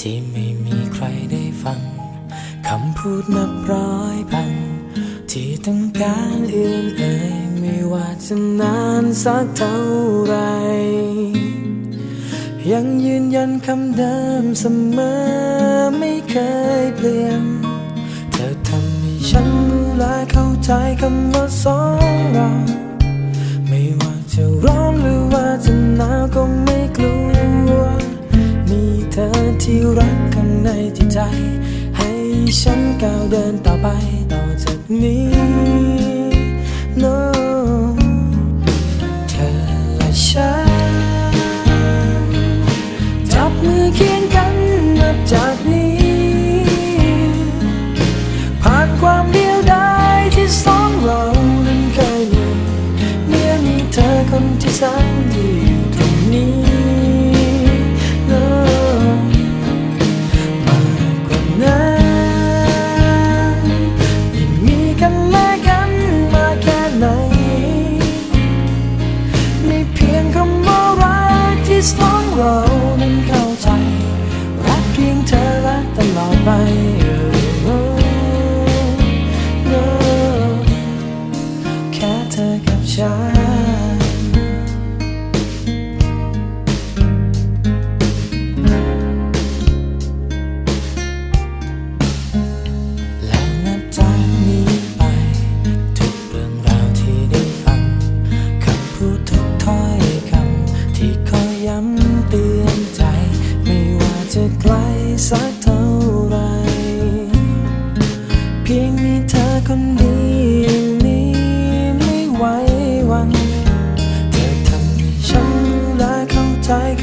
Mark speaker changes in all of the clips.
Speaker 1: ที่ไม่มีใครได้ฟัง คำพูดนับร้อยพัน ต้องการเอื่นเอ่ยไม่ว่าจะนานสักเท่าไร ยังยืนยันคำเดิมเสมอไม่เคยเปลี่ยน เธอทำให้ฉันรู้และเข้าใจคำว่าสองเราไม่ว่าจะร้อนหรือว่าจะหนาวก็ไม่กลัว มีเธอที่รักข้างในจิตใจ ให้ฉันก้าวเดินต่อไป นี้ no เธอและฉัน จับมือเคียงกันนับจากนี้ ผ่านความเดียวดายที่สองเรานั้นเคยมีเมื่อมีเธอคนที่แสนดีอยู่ตรงนี้ พียงเธอและตลอดไปโอ้แค่เธอกับฉัน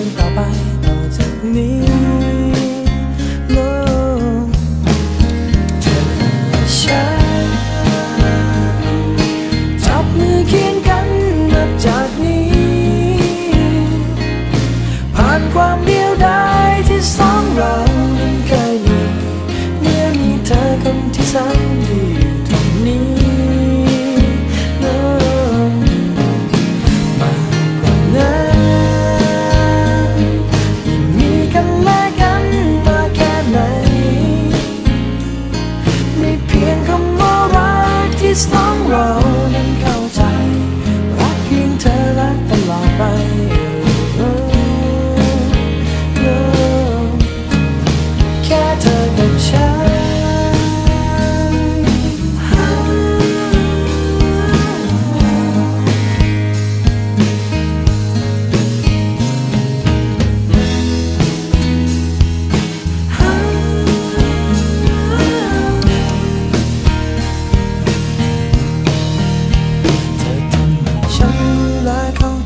Speaker 1: น กที่